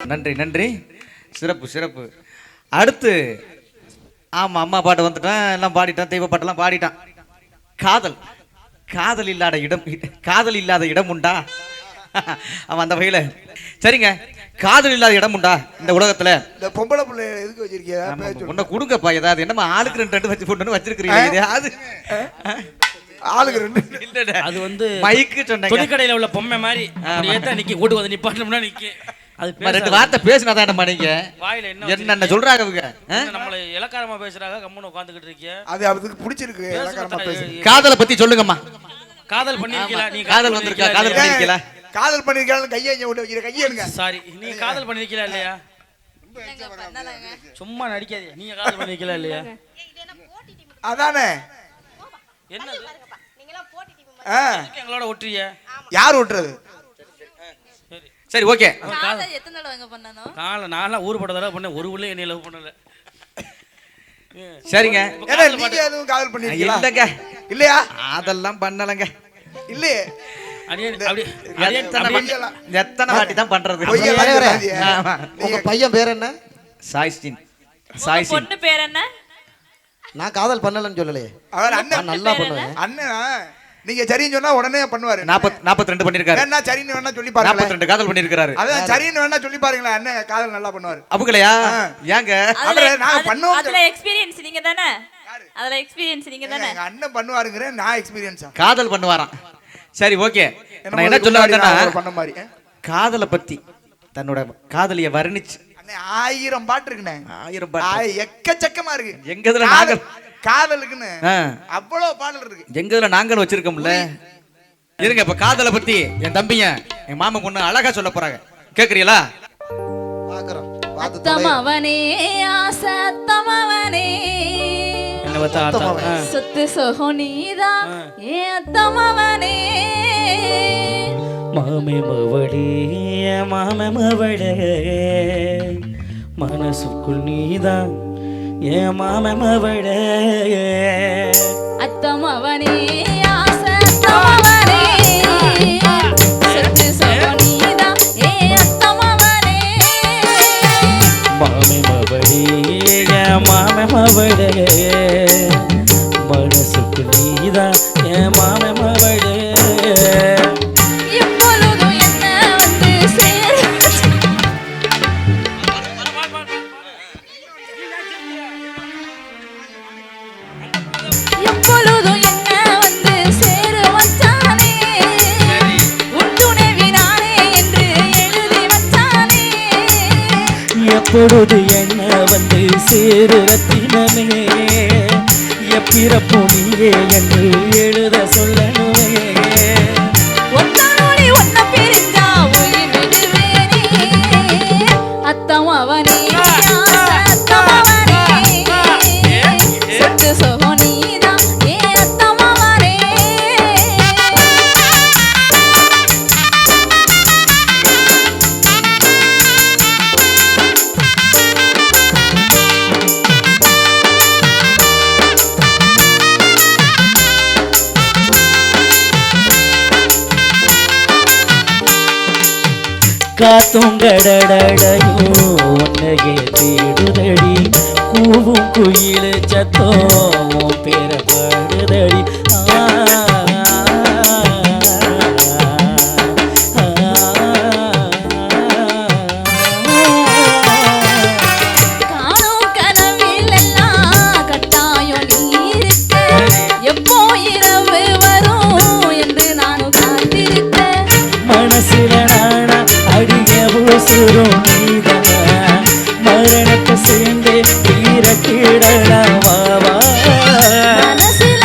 நன்றி நன்றி. சிறப்பு சிறப்பு. அடுத்து ஆமா அம்மா பாட்டு வந்துட்டான் எல்லாம் பாடிட்டான் தெய்வ பாட்டெல்லாம் பாடிட்டான். காதல். காதல் இல்லாத இடம் காதல் இல்லாத இடம் உண்டா? அவன் அந்த வகையில. சரிங்க. காதல் இல்லாத இடம் உண்டா இந்த உலகத்துல? இந்த பொம்பளை பிள்ளை எதுக்கு சொல்லு. உன்னை கொடுங்கப்பா ஏதாவது என்னமா ஆளுக்கு ரெண்டு ரெண்டு வச்சு போட்டு வச்சிருக்கிறீங்க எதையாவது? ஆளுக்கு ரெண்டு. இல்ல அது வந்து மைக்கு சொன்னேங்க. துணிக்கடையில உள்ள பொம்மை மாதிரி அப்படியே தான் நிக்கி கூட்டு வந்து நிப்பாட்டோம்னா நிக்கி அது ரெண்டு. வார்த்தை பேசினா தான் நீங்க? வாயில என்ன என்னென்ன சொல்றாங்க அவங்க? என்ன நம்மள இலக்காரமா பேசுறாங்க கம்முன்னு உட்காந்துக்கிட்டு இருக்கிய? அது அதுக்கு பிடிச்சிருக்கு இலக்காரமா பேசு காதலை பத்தி சொல்லுங்கம்மா. காதல் பண்ணிருக்கீங்களா? நீ காதல் வந்திருக்கா? காதல் பண்ணிருக்கீங்களா? காதல் பண்ணிருக்காலும் கையை இங்க விட்டு வைக்கிற கையை எடுங்க. சாரி நீ காதல் பண்ணிருக்கீங்களா இல்லையா? சும்மா நடிக்காதீங்க. நீங்க காதல் பண்ணிருக்கீங்களா இல்லையா? அதானே? எதுக்கு எங்களோட ஒட்டுறிய யார் விட்டுறது சரி ஓகே. காதல் எத்தனை பண்ணணும்? காலை நான்லாம் ஊர் பட தடவை பண்ணேன். ஒரு உள்ளே என்னை லவ் பண்ணல. சரிங்க. எதுவும் காதல் பண்ணிருக்கீங்களா? இல்லங்க. இல்லையா? அதெல்லாம் பண்ணலங்க. இல்லையே. எத்தனை வாட்டி- எத்தனை வாட்டி தான் பண்றது. உங்க பையன் பேர் என்ன? சாய்ஸ்டின். சாய்ஸ்டின். பொண்ணு பேர் என்ன? நான் காதல் பண்ணலன்னு சொல்லலையே. அவர் அண்ணன். நல்லா பண்ணுவேன். அண்ணன்? நீங்க சரின்னு சொன்னா உடனே பண்ணுவாரு. நாற்பத் நாற்பத்தி ரெண்டு பண்ணிருக்காரு. வேணா சரின்னு வேணா சொல்லி பாருங்களேன். நாற்பத்தி ரெண்டு காதல் பண்ணிருக்காரு அதான் சரின்னு வேணா சொல்லி பாருங்களேன். அண்ணன் காதல் நல்லா பண்ணுவாரு. அவுகளையா ஏங்க? அது- பண்ணுவோம். அதுல எக்ஸ்பீரியன்ஸ் நீங்க தானே? அதுல எக்ஸ்பீரியன்ஸ் நீங்க தானே? எங்க அண்ணன் பண்ணுவாருங்கிறேன் நான் எக்ஸ்பீரியன்ஸா காதல் பண்ணுவாராம். சரி ஓகே. நான் என்ன சொல்ல வந்தேன்னா பண்ண மாதிரி? காதலை பத்தி தன்னோட காதலிய வர்ணிச்சு. அண்ணே ஆயிரம் பாட்டு இருக்குண்ணே. ஆயிரம் பாட்டு. எக்கச்சக்கமா இருக்கு. எங்க இதுல காதலுக்குன்னு அவ்வளவு பாடல் இருக்கு. எங்க இதுல நாங்கள் வச்சிருக்கோம்ல? இருங்க இப்ப காதலை பத்தி என் தம்பிங்க என் மாமன் பொண்ணு அழகா சொல்ல போறாங்க. கேக்குறீங்களா? பாக்குறோம். அத்தமவனே ஆசை அத்தமவனே என்ன பார்த்தா ஆத்தா ஆ. சொத்து சொகம் நீதான் ஏன் அத்தமவனே மாமே மவளே மாமே மவளே மனசுக்குள் நீதான் ஏன் மாமே மவளே அத்தமவனே மாமே மவளே மாமே மவளே எப்பொழுது என்ன வந்து சேரு ரத்தினமே எப்பிறப்பு நீயே என்று எழுத சொல்ல. காத்தும் உன்னையே தேடுதடி. கூவும் குயிலு சத்தோ பேர உசுரும் நீதான். மரணத்தை சேர்ந்து தீரட்டிடலாம் வா மனசுல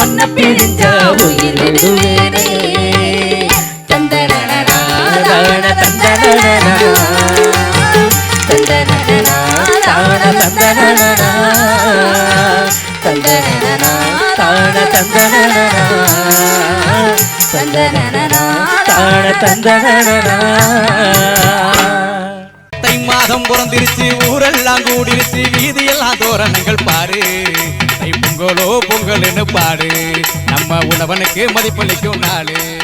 தான பிரிஞ்ச தந்தனனனா, தான தந்தனனனா. தை மாதம் பிறந்திருச்சு ஊரெல்லாம் கூடிருச்சு வீதியெல்லாம் தோரணங்கள் பாரு பொங்கலோ பொங்கல்னு பாடு. நம்ம உழவனுக்கு மதிப்பளிக்கும் நாளே.